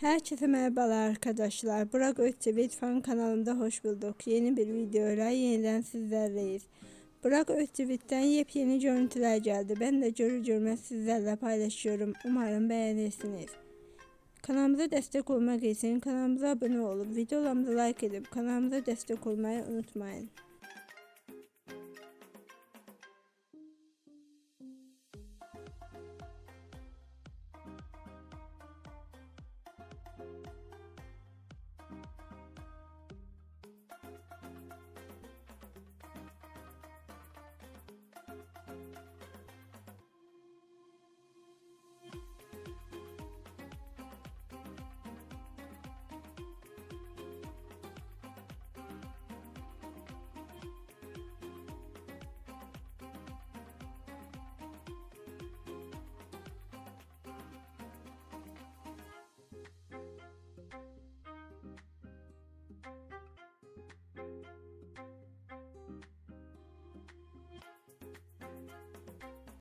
Herkese merhabalar arkadaşlar. Burak Özçivit fan kanalında hoş bulduk. Yeni bir videoyla yeniden sizlerleyiz. Burak Özçivit'ten yepyeni görüntüler geldi. Ben de görür görmez sizlerle paylaşıyorum. Umarım beğenirsiniz. Kanalımıza destek olmak için kanalımıza abone olup videolarımıza like edip kanalımıza destek olmayı unutmayın.